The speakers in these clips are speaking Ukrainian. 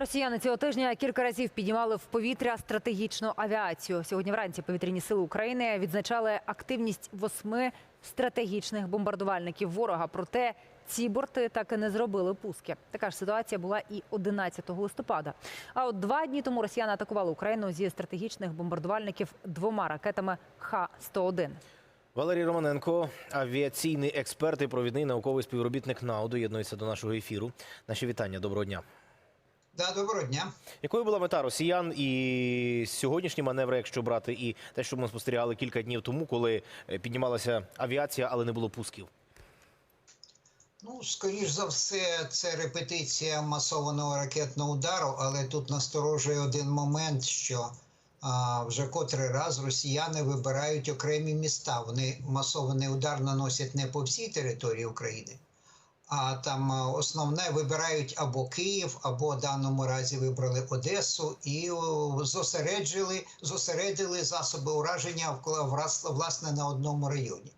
Росіяни цього тижня кілька разів піднімали в повітря стратегічну авіацію. Сьогодні вранці повітряні сили України відзначали активність восьми стратегічних бомбардувальників ворога. Проте ці борти так і не зробили пуски. Така ж ситуація була і 11 листопада. А от два дні тому росіяни атакували Україну зі стратегічних бомбардувальників двома ракетами Х-101. Валерій Романенко, авіаційний експерт і провідний науковий співробітник НАУ, доєднується до нашого ефіру. Наші вітання. Доброго дня. Да, доброго дня. Якою була мета росіян і сьогоднішні маневри, якщо брати, і те, що ми спостерігали кілька днів тому, коли е, піднімалася авіація, але не було пусків? Ну, скоріш за все, це репетиція масованого ракетного удару, але тут насторожує один момент, що а, вже котрий раз росіяни вибирають окремі міста. Вони масований удар наносять не по всій території України, а там основне вибирають або Київ, або в даному разі вибрали Одесу і зосереджили, зосередили засоби ураження власне на одному районі.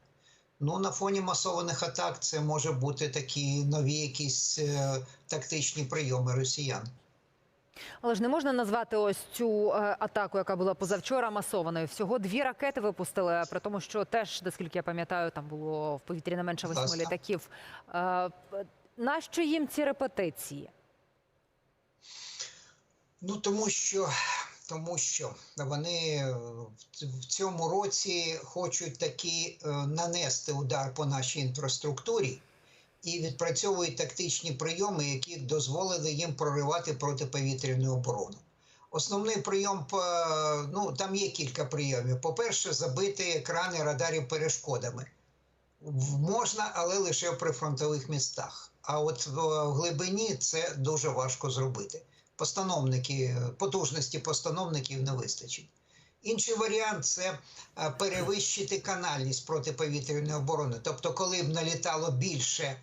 Ну, на фоні масованих атак це може бути такі нові якісь е, тактичні прийоми росіян. Але ж не можна назвати ось цю е, атаку, яка була позавчора, масованою. Всього дві ракети випустили, при тому, що теж, наскільки я пам'ятаю, там було в повітрі не менше восьми літаків. Е, Нащо їм ці репетиції? Ну тому що, тому що вони в- цьому році хочуть таки е, нанести удар по нашій інфраструктурі і відпрацьовують тактичні прийоми, які дозволили їм проривати протиповітряну оборону. Основний прийом ну там є кілька прийомів. По-перше, забити екрани радарів перешкодами. Можна, але лише в прифронтових містах. А от в глибині це дуже важко зробити. Постановники, потужності постановників не вистачить. Інший варіант це е, перевищити канальність протиповітряної оборони. Тобто, коли б налітало більше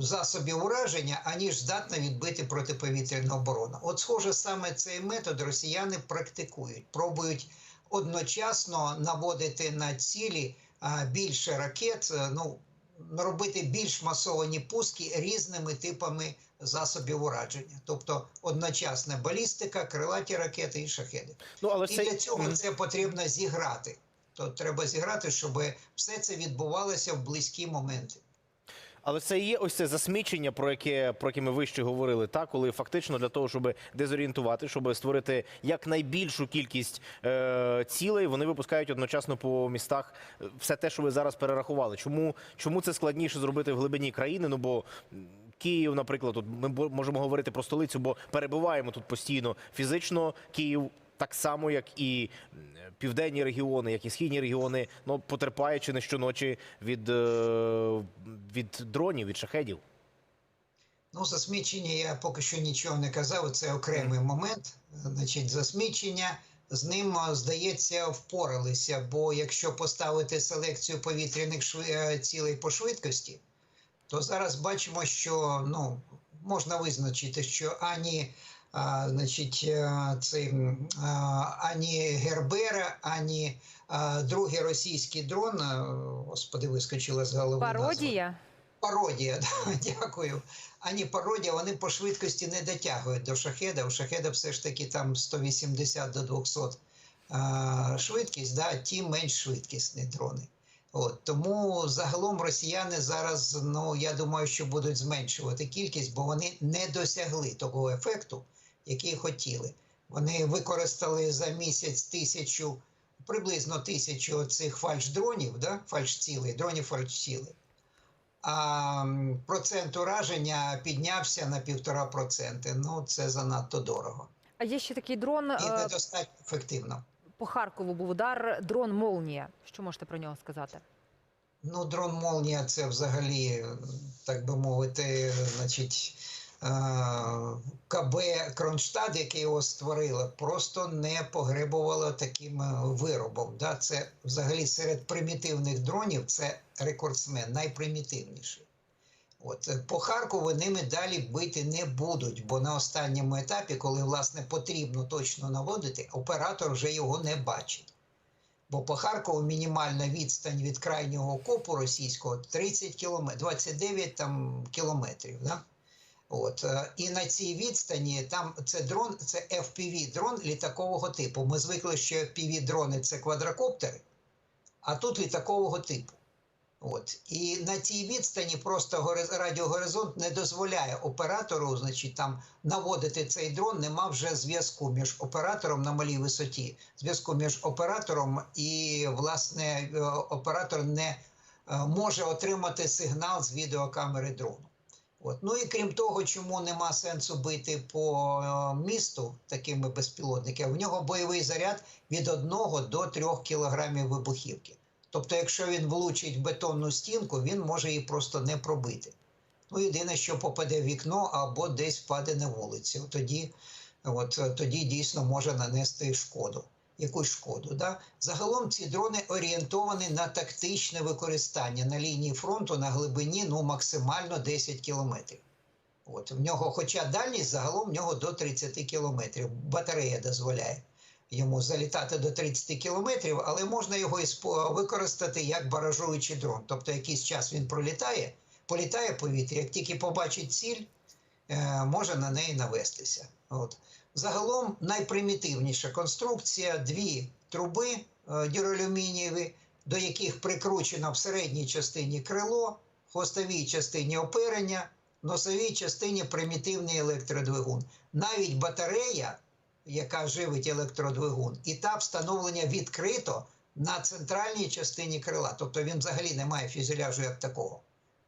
засобів ураження, аніж здатна відбити протиповітряну оборону. От, схоже, саме цей метод росіяни практикують, пробують одночасно наводити на цілі більше ракет, е, ну робити більш масовані пуски різними типами засобів ураження, тобто одночасна балістика, крилаті ракети і шахеди. Ну але І це для цього це потрібно зіграти. То треба зіграти, щоб все це відбувалося в близькі моменти. Але це і є ось це засмічення, про яке про яке ми вище говорили, та коли фактично для того, щоб дезорієнтувати, щоб створити якнайбільшу кількість е, цілей, вони випускають одночасно по містах е, все те, що ви зараз перерахували. Чому чому це складніше зробити в глибині країни? Ну бо Київ, наприклад, тут ми можемо говорити про столицю, бо перебуваємо тут постійно фізично. Київ. Так само, як і південні регіони, як і східні регіони, ну потерпає чи не щоночі від, е, від дронів, від шахедів. Ну, засмічення я поки що нічого не казав. Це окремий момент. Значить, засмічення з ним, здається, впоралися. Бо якщо поставити селекцію повітряних е, цілей по швидкості, то зараз бачимо, що ну, можна визначити, що ані. Значить, е, цей, ані Гербера, ані другий російський дрон, господи, вискочила з голови. назва. Пародія? Пародія, да, дякую. Ані пародія, вони по швидкості не дотягують до шахеда. У шахеда все ж таки там 180 до 200 а, швидкість, да, ті менш швидкісні дрони. От, тому загалом росіяни зараз, ну я думаю, що будуть зменшувати кількість, бо вони не досягли того ефекту, який хотіли. Вони використали за місяць тисячу, приблизно тисячу цих фальш-дронів, да, фальш-цілей, дронів фальш-цілей а процент ураження піднявся на півтора проценти. Ну це занадто дорого А є ще такий дрон. і е, недостатньо ефективно. По Харкову був удар. Дрон Молнія. Що можете про нього сказати? Ну, дрон Молнія це взагалі, так би мовити, значить. Е, КБ Кронштадт, яке його створило, просто не погребувало таким е, виробом. Да? Це взагалі серед примітивних дронів це рекордсмен, найпримітивніший. От е, по Харкову ними далі бити не будуть, бо на останньому етапі, коли власне потрібно точно наводити, оператор вже його не бачить. Бо по Харкову мінімальна відстань від крайнього окопу російського 30 кілометрів, 29 там, кілометрів. Да? От е, і на цій відстані там це дрон, це FPV дрон літакового типу. Ми звикли, що FPV дрони це квадрокоптери, а тут літакового типу. От і на цій відстані просто радіогоризонт не дозволяє оператору, значить, там наводити цей дрон. Нема вже зв'язку між оператором на малій висоті. Зв'язку між оператором і власне е, оператор не е, може отримати сигнал з відеокамери дрону. От. Ну і крім того, чому нема сенсу бити по е, місту такими безпілотниками, в нього бойовий заряд від 1 до 3 кілограмів вибухівки. Тобто, якщо він влучить в бетонну стінку, він може її просто не пробити. Ну, єдине, що попаде в вікно або десь впаде на вулицю. Тоді, от, тоді дійсно може нанести шкоду. Якусь шкоду. Да? Загалом ці дрони орієнтовані на тактичне використання на лінії фронту на глибині ну, максимально 10 кілометрів. От, в нього, хоча дальність загалом в нього до 30 кілометрів. Батарея дозволяє йому залітати до 30 кілометрів, але можна його використати як баражуючий дрон. Тобто якийсь час він пролітає, політає в повітрі, як тільки побачить ціль, е, може на неї навестися. От. Загалом найпримітивніша конструкція дві труби е, дюралюмінієві, до яких прикручено в середній частині крило, хвостовій частині оперення, носовій частині примітивний електродвигун. Навіть батарея, яка живить електродвигун, і та встановлення відкрито на центральній частині крила. Тобто він взагалі не має фюзеляжу як такого.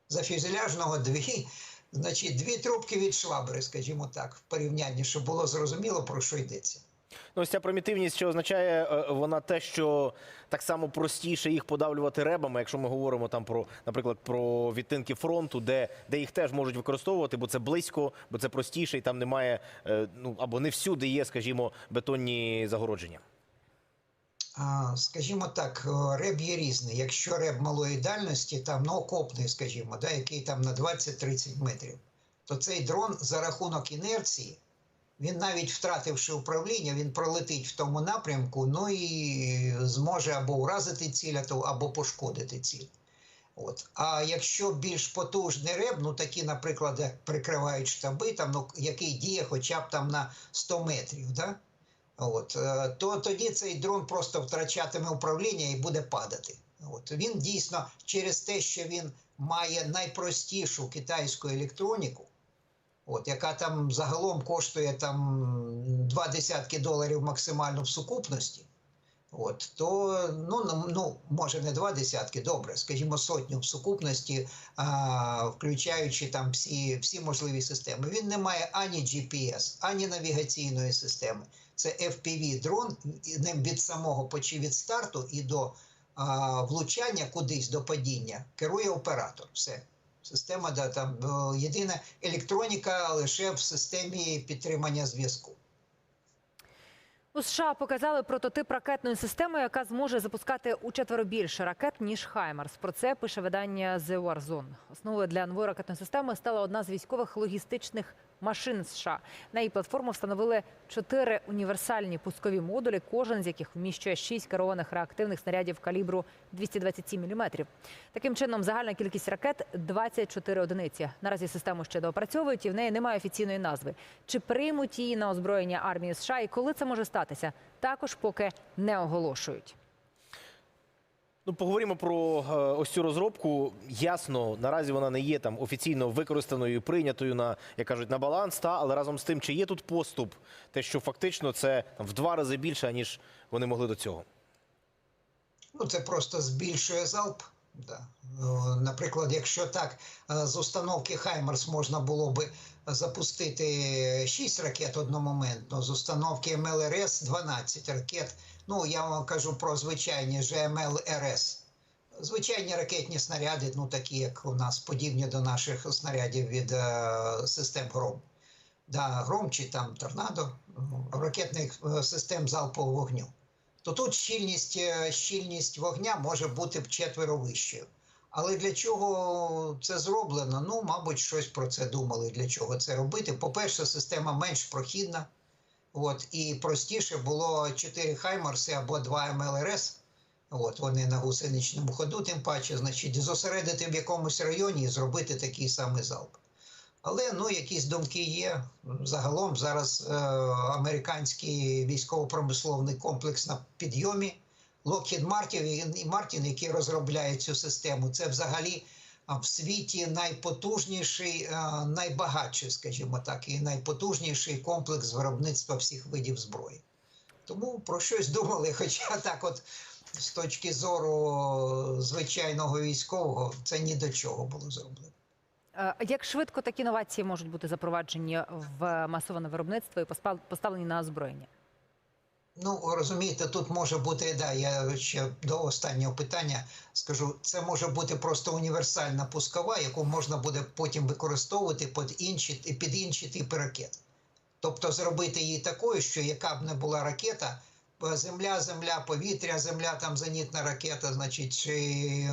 За фюзеляжного дві, значить, дві трубки від швабри, скажімо так, в порівнянні, щоб було зрозуміло, про що йдеться. Ну, ось ця примітивність, що означає е, вона те, що так само простіше їх подавлювати ребами, якщо ми говоримо там про, наприклад, про відтинки фронту, де, де їх теж можуть використовувати, бо це близько, бо це простіше, і там немає, е, ну або не всюди є, скажімо, бетонні загородження. Скажімо так, е, реб є різний. Якщо реб малої дальності, там ну, окопний, скажімо, да, який там на 20-30 метрів, то цей дрон за рахунок інерції, він навіть втративши управління, він пролетить в тому напрямку, ну і зможе або уразити ціль, або пошкодити ціль. От. А якщо більш потужний реб, ну такі, наприклад, прикривають штаби, там, ну, який діє хоча б там на 100 метрів, да? От, е, то тоді цей дрон просто втрачатиме управління і буде падати. От, він дійсно через те, що він має найпростішу китайську електроніку, от, яка там загалом коштує там два десятки доларів максимально в сукупності. От, то ну, ну, може не два десятки, добре, скажімо, сотню в сукупності, а, включаючи там всі, всі можливі системи. Він не має ані GPS, ані навігаційної системи. Це FPV дрон, ним від самого почи від старту і до а, влучання кудись до падіння керує оператор. Все. Система да, там єдина електроніка лише в системі підтримання зв'язку. У США показали прототип ракетної системи, яка зможе запускати у четверо більше ракет ніж Хаймарс. Про це пише видання The War Zone. Основою для нової ракетної системи стала одна з військових логістичних машин США. На її платформу встановили чотири універсальні пускові модулі, кожен з яких вміщує шість керованих реактивних снарядів калібру 227 мм. Таким чином, загальна кількість ракет 24 одиниці. Наразі систему ще доопрацьовують і в неї немає офіційної назви. Чи приймуть її на озброєння армії США і коли це може статися, також поки не оголошують. Ну, поговоримо про е, ось цю розробку. Ясно, наразі вона не є там офіційно використаною, прийнятою на, як кажуть, на баланс. Та але разом з тим, чи є тут поступ, те, що фактично це там, в два рази більше, ніж вони могли до цього. Ну, це просто збільшує залп. Да. Е, Наприклад, якщо так е, з установки Хаймерс можна було би запустити 6 ракет одномоментно, з установки МЛРС 12 ракет. Ну, я вам кажу про звичайні ЖМЛ-РС. Звичайні ракетні снаряди, ну такі, як у нас, подібні до наших снарядів від е, систем ГРОМ. Да, ГРОМ чи там торнадо, ну, ракетних е, систем залпового вогню то тут щільність, е, щільність вогня може бути вчетверо вищою. Але для чого це зроблено? Ну, мабуть, щось про це думали, для чого це робити. По-перше, система менш прохідна. От, і простіше було 4 Хаймарси або 2 МЛРС. От, вони на гусеничному ходу, тим паче, значить, зосередити в якомусь районі і зробити такий самий залп. Але ну якісь думки є. Загалом зараз е, американський військово-промисловий комплекс на підйомі. Lockheed Martin, і Martin, який розробляє цю систему, це взагалі в світі найпотужніший, е, найбагатший, скажімо так, і найпотужніший комплекс виробництва всіх видів зброї. Тому про щось думали, хоча так, от з точки зору звичайного військового, це ні до чого було зроблено. Е, Як швидко такі новації можуть бути запроваджені в масоване виробництво і поставлені на озброєння? Ну, розумієте, тут може бути, да, я ще до останнього питання скажу, це може бути просто універсальна пускова, яку можна буде потім використовувати під інші, під інші типи ракет. Тобто зробити її такою, що яка б не була ракета, е, земля, земля, повітря, земля, там зенітна ракета, значить, чи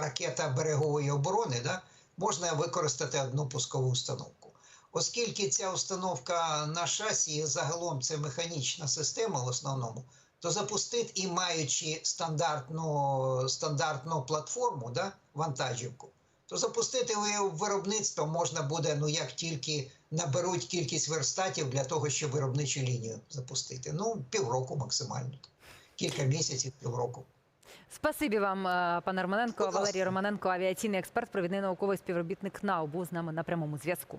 ракета берегової оборони, да, можна використати одну пускову установку. Оскільки ця установка на шасі загалом це механічна система в основному, то запустити і маючи стандартну, стандартну платформу, да, вантажівку, то запустити виробництво можна буде, ну як тільки наберуть кількість верстатів для того, щоб виробничу лінію запустити. Ну, півроку максимально. Кілька місяців, півроку. Спасибі вам, е, пане Романенко. Валерій Романенко, авіаційний експерт, провідний науковий співробітник НАУ, був з нами на прямому зв'язку.